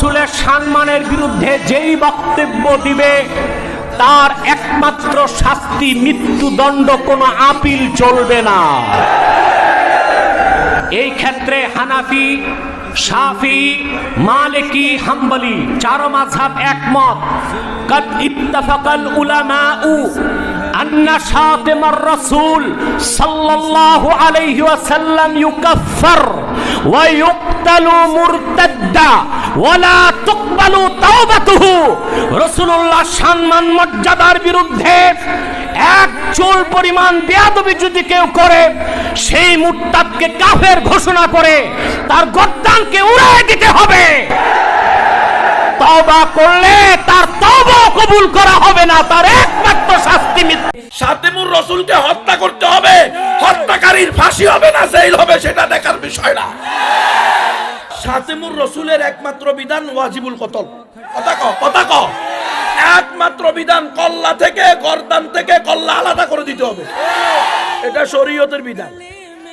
রসুলের সম্মানের বিরুদ্ধে যেই বক্তব্য দিবে, তার একমাত্র শাস্তি, মৃত্যুদণ্ড কোনো আপিল চলবে না। এই ক্ষেত্রে হানাফি সাফি মালিকি, হাম্বলি চারো মাঝাব একমত। কদ ইত্তাফাকাল উলামাউ আন্না শাতিমার রাসূল সাল্লাল্লাহু আলাইহি ওয়াসাল্লাম ইউকাফফার ওয়া ইউকতালু মুরতাদ্দা। ওয়ালা তুকবালু তাওবাতুহু। রাসূলুল্লাহ সম্মান, মর্যাদার বিরুদ্ধে এক চুল পরিমাণ বেয়াদবি যদি কেউ করে, সেই মুরতাদকে কাফের ঘোষণা করে তার গদ্দানকে উড়িয়ে দিতে হবে। তওবা করলে তার তওবা কবুল করা হবে না, তার একমাত্র শাস্তি সাতেমুর রসুলকে হত্যা করতে হবে, হত্যাকারীর ফাঁসি হবে না, জেল হবে, সেটা দেখার বিষয় না। সাতেমুর রসুলের একমাত্র বিধান ওয়াজিবুল কতল। কথা ক কথা একমাত্র বিধান, কল্লা থেকে গর্দান থেকে কল্লা আলাদা করে দিতে হবে। এটা শরীয়তের বিধান।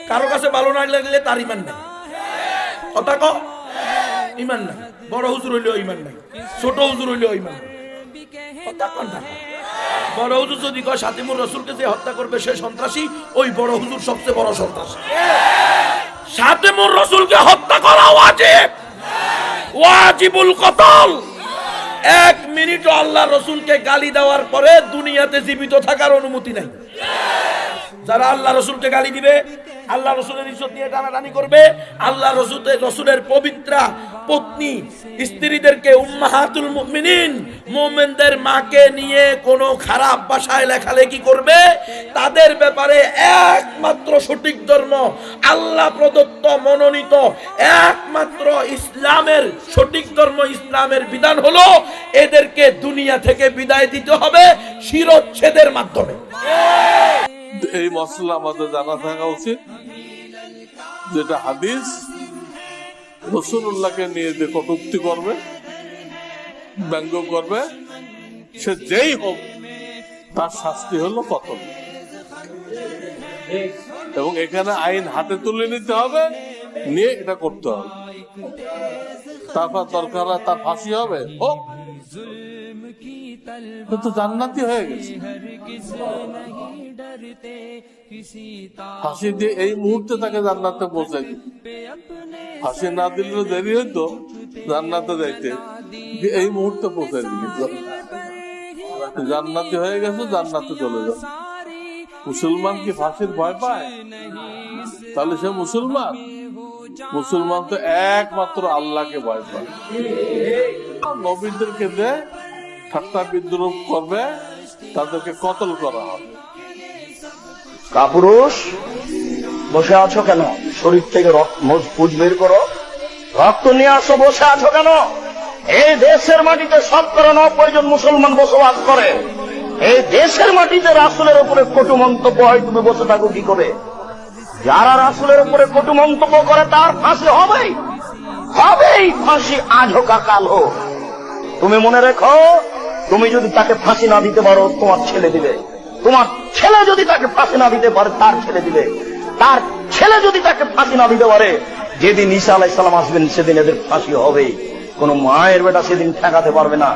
কারও কাছে ভালো না লাগলে তার ইমান নাই। কথা ক ইমান নাই। বড় হুজুর হইলেও ইমান নাই। ছোট হুজুর হইলেও ইমান নাই। বড় হুজুর যদি কয় সাতিমুর রসুলকে যে হত্যা করবে সে সন্ত্রাসী ওই বড় হুজুর সবচেয়ে বড় সন্ত্রাসী। সাতিমুর রসুলকে হত্যা করা ওয়াজিব। ওয়াজিবুল কতল। এক মিনিটও আল্লাহ রসুলকে গালি দেওয়ার পরে দুনিয়াতে জীবিত থাকার অনুমতি নাই। যারা আল্লাহ রসুলকে গালি দিবে, আল্লাহ রসুলের ইজ্জত নিয়ে টানাটানি করবে, আল্লাহ রসুলের রসুলের পবিত্রা পত্নী, স্ত্রীদেরকে উম্মাহাতুল মুমিনিন, মোমেনদের মাকে নিয়ে কোনো খারাপ ভাষায় লেখালেখি করবে, তাদের ব্যাপারে একমাত্র সঠিক ধর্ম, আল্লাহ প্রদত্ত মনোনীত একমাত্র ইসলামের সঠিক ধর্ম, ইসলামের বিধান হলো এদেরকে দুনিয়া থেকে বিদায় দিতে হবে শিরচ্ছেদের মাধ্যমে। এই মশলা আমাদের জানা থাকা উচিত। যেটা হাদিস রসুল্লাহকে নিয়ে যে কটুক্তি করবে, ব্যঙ্গ করবে, সে যেই হোক, তার শাস্তি হলো কত এবং এখানে আইন হাতে তুলে নিতে হবে, নিয়ে এটা করতে হবে। তারপর দরকার তার ফাঁসি হবে, হোক। তো জান্নাতি হয়ে গেছে। ফাঁসি দিয়ে এই মুহূর্তে তাকে জান্নাতে পৌঁছে ফাঁসি না দিলেও দেরি হইতো জান্নাতে এই মুহূর্তে পৌঁছে দিলি জান্নাতি হয়ে গেছে, জান্নাতে চলে যাবে মুসলমান কি ফাঁসির ভয় পায়? তাহলে সে মুসলমান? মুসলমান তো একমাত্র আল্লাহকে ভয় পায়। নবীদেরকে দে ঠাট্টা বিদ্রোহ করবে, তাদেরকে কতল করা হবে? কাপুরুষ, বসে আছো কেন? শরীর থেকে রক্ত পুজ বের করো। রক্ত নিয়ে আসো, বসে আছো কেন? এই দেশের মাটিতে শতকরা নব্বই জন মুসলমান বসবাস করে। এই দেশের মাটিতে রাসুলের উপরে কটু মন্তব্য হয়, তুমি বসে থাকো কি করে? যারা রাসুলের উপরে কটু মন্তব্য করে, তার ফাঁসি হবেই। হবেই ফাঁসি আজ হোক কাল হোক। তুমি মনে রেখো, তুমি যদি তাকে ফাঁসি না দিতে পারো, তোমার ছেলে দিবে। তোমার ছেলে যদি তাকে ফাঁসি না দিতে পারে, তার ছেলে দিবে। তার ছেলে যদি তাকে ফাঁসি না দিতে পারে, যেদিন ঈসা আলাইসালাম আসবেন, সেদিন এদের ফাঁসি হবেই। কোন মায়ের বেটা সেদিন ঠেকাতে পারবে না।